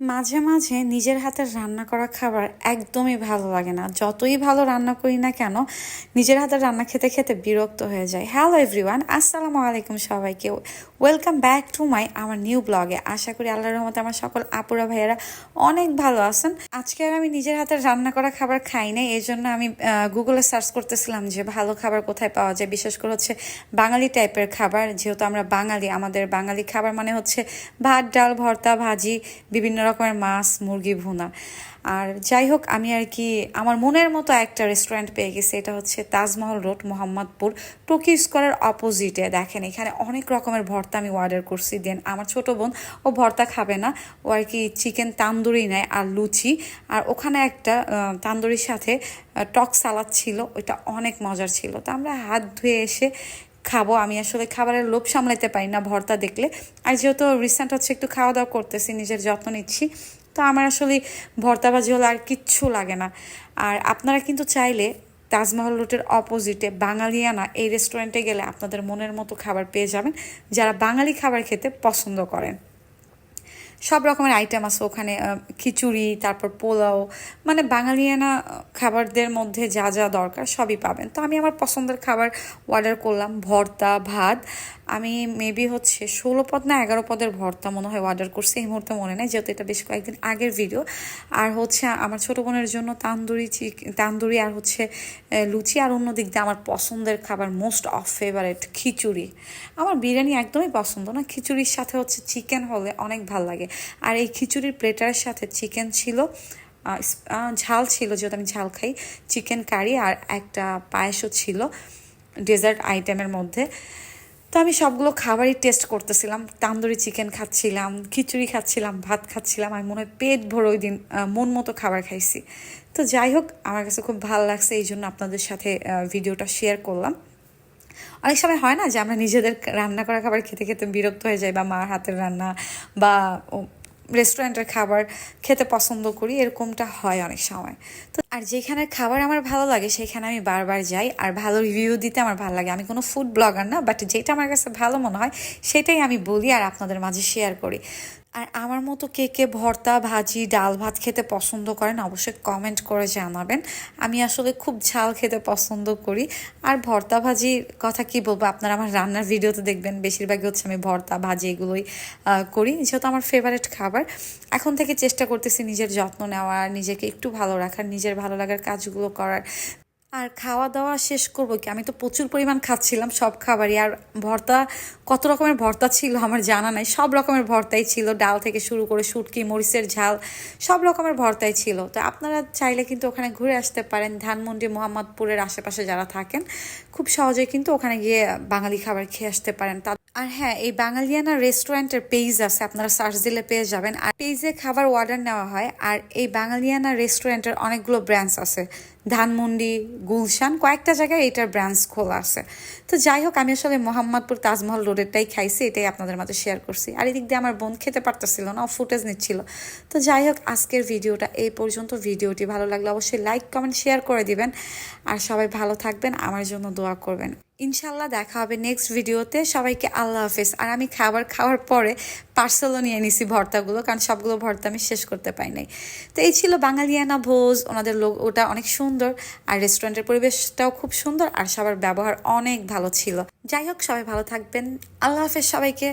মাঝে মাঝে নিজের হাতের রান্না করা খাবার একদমই ভালো লাগে না। যতই ভালো রান্না করি না কেন, নিজের হাতের রান্না খেতে খেতে বিরক্ত হয়ে যায় হ্যালো এভরিওয়ান আসসালামু আলাইকুম সবাইকে। ওয়েলকাম ব্যাক টু মাই আমার নিউ ব্লগে আশা করি আল্লাহর রহমতে আমার সকল আপুরা ভাইয়েরা অনেক ভালো আছেন। আজকে আর আমি নিজের হাতের রান্না করা খাবার খাই নাই, এই জন্য আমি গুগলে সার্চ করতেছিলাম যে ভালো খাবার কোথায় পাওয়া যায়। বিশেষ করে হচ্ছে বাঙালি টাইপের খাবার, যেহেতু আমরা বাঙালি, আমাদের বাঙালি খাবার মানে হচ্ছে ভাত, ডাল, ভর্তা, ভাজি, বিভিন্ন রকমের মাছ, মুরগি, ভুনা। আর যাই হোক, আমি আর কি, আমার মনের মতো একটা রেস্টুরেন্ট পেয়ে গেছি। এটা হচ্ছে তাজমহল রোড, মোহাম্মদপুর, টোকি স্কোয়ারের অপোজিটে দেখেন, এখানে অনেক রকমের ভর্তা আমি অর্ডার করছি। দেন আমার ছোট বোন, ও ভর্তা খাবে না। ও আর কি চিকেন তান্দুরি নেয় আর লুচি। আর ওখানে একটা তান্দুরির সাথে টক সালাদ ছিল। ওইটা অনেক মজার ছিল। তো আমরা হাত ধুয়ে এসে খাব, আমি আসলে খাবারের লোভ সামলাতে পারি না ভর্তা দেখলে। আর যেহেতু রিসেন্ট হচ্ছে একটু খাওয়া দাওয়া করতেছি, নিজের যত্ন নিচ্ছি, তো আমার আসলে ভর্তা বা হলে আর কিচ্ছু লাগে না। আর আপনারা কিন্তু চাইলে তাজমহল রোডের অপোজিটে বাঙালিয়ানা এই রেস্টুরেন্টে গেলে আপনাদের মনের মতো খাবার পেয়ে যাবেন, যারা বাঙালি খাবার খেতে পছন্দ করেন। সব রকমের আইটেম আছে। ওখানে খিচুড়ি, তারপর পোলাও মানে বাঙালিয়ানা খাবারদের মধ্যে যা যা দরকার সবই পাবেন। তো আমি আমার পছন্দের খাবার অর্ডার করলাম, ভর্তা, ভাত আমি মেবি হচ্ছে ষোলো পদ না এগারো পদের ভর্তা মনে হয় অর্ডার করছি, এই মুহূর্তে মনে নেই, যেহেতু এটা বেশ কয়েকদিন আগের ভিডিও আর হচ্ছে আমার ছোটো বোনের জন্য তান্দুরি চিক তান্দুরি আর হচ্ছে লুচি আর অন্য দিক দিয়ে আমার পছন্দের খাবার মোস্ট অফ ফেভারেট খিচুড়ি। আমার বিরিয়ানি একদমই পছন্দ না, খিচুড়ির সাথে হচ্ছে চিকেন হলে অনেক ভালো লাগে। আর এই খিচুড়ির প্লেটারের সাথে চিকেন ছিল ঝাল ছিল, যেহেতু আমি ঝাল খাই চিকেন কারি আর একটা পায়েসও ছিল ডেজার্ট আইটেমের মধ্যে। তো আমি সবগুলো খাবারই টেস্ট করতেছিলাম। তান্দুরি চিকেন খাচ্ছিলাম, খিচুড়ি খাচ্ছিলাম, ভাত খাচ্ছিলাম আমি মনে হয় পেট ভরে ওই দিন মন মতো খাবার খাইছি। তো যাই হোক, আমার কাছে খুব ভালো লাগছে, এই জন্য আপনাদের সাথে ভিডিওটা শেয়ার করলাম। অনেক সময় হয় না যে আমরা নিজেদের রান্না করা খাবার খেতে খেতে বিরক্ত হয়ে যাই, বা মার হাতের রান্না, বা রেস্টুরেন্টের খাবার খেতে পছন্দ করি, এরকমটা হয় অনেক সময়। তো আর যেখানে খাবার আমার ভালো লাগে, সেখানে আমি বারবার যাই আর ভালো রিভিউ দিতে আমার ভালো লাগে। আমি কোনো ফুড ব্লগার না বাট যেটা আমার কাছে ভালো মনে হয়, সেটাই আমি বলি আর আপনাদের মাঝে শেয়ার করি। আর আমার মতো কে কে ভর্তা, ভাজি, ডাল ভাত খেতে পছন্দ করেন অবশ্যই কমেন্ট করে জানাবেন। আমি আসলে খুব ঝাল খেতে পছন্দ করি। আর ভর্তা ভাজির কথা কি বলব? আপনারা আমার রান্নার ভিডিওতে দেখবেন। বেশিরভাগই হচ্ছে আমি ভর্তা, ভাজি এগুলোই করি। যেহেতু আমার ফেভারিট খাবার। এখন থেকে চেষ্টা করতেছি নিজের যত্ন নেওয়ার, নিজেকে একটু ভালো রাখার, নিজের ভালো লাগার কাজগুলো করার। আর খাওয়া দাওয়া শেষ করব কি? আমি তো প্রচুর পরিমাণ খাচ্ছিলাম সব খাবারই। আর ভর্তা, কত রকমের ভর্তা ছিল আমার জানা নাই। সব রকমের ভর্তাই ছিল। ডাল থেকে শুরু করে শুটকি, মরিচের ঝাল, সব রকমের ভর্তাই ছিল। তো আপনারা চাইলে কিন্তু ওখানে ঘুরে আসতে পারেন। ধানমন্ডি, মোহাম্মদপুরের আশেপাশে যারা থাকেন, খুব সহজেই কিন্তু ওখানে গিয়ে বাঙালি খাবার খেয়ে আসতে পারেন। আর হ্যাঁ এই বাঙালিয়ানা রেস্টুরেন্টের পেজ আছে, আপনারা সার্চ দিলে পেয়ে যাবেন। আর পেজে খাবার অর্ডার নেওয়া হয়, আর এই বাঙালিয়ানা রেস্টুরেন্টের অনেকগুলো ব্রাঞ্চ আছে। ধানমন্ডি, গুলশান, কয়েকটা জায়গায় এটার ব্রাঞ্চ খোলা আছে। তো যাই হোক, আমি আসলে মোহাম্মদপুর তাজমহল রোডেরটাই খাইছি, এটাই আপনাদের মাঝে শেয়ার করছি। আর এদিক দিয়ে আমার বোন খেতে পারতেছিল না ফুটেজ নিচ্ছিল। তো যাই হোক, আজকের ভিডিওটা এই পর্যন্ত। ভিডিওটি ভালো লাগলে অবশ্যই লাইক কমেন্ট শেয়ার করে দিবেন। আর সবাই ভালো থাকবেন, আমার জন্য দোয়া করবেন। ইনশাল্লাহ দেখা হবে নেক্সট ভিডিওতে সবাইকে আল্লাহ হাফেজ। আর আমি খাবার খাওয়ার পরে পার্সেলও নিয়ে নিছি ভর্তাগুলো, কারণ সবগুলো ভর্তা আমি শেষ করতে পাই নাই। তো এই ছিল বাঙালিয়ানা ভোজ, ওনাদের লোক, ওটা অনেক সুন্দর। আর রেস্টুরেন্টের পরিবেশটাও খুব সুন্দর, আর সবার ব্যবহার অনেক ভালো ছিল। যাই হোক, সবাই ভালো থাকবেন। আল্লাহ হাফেজ সবাইকে।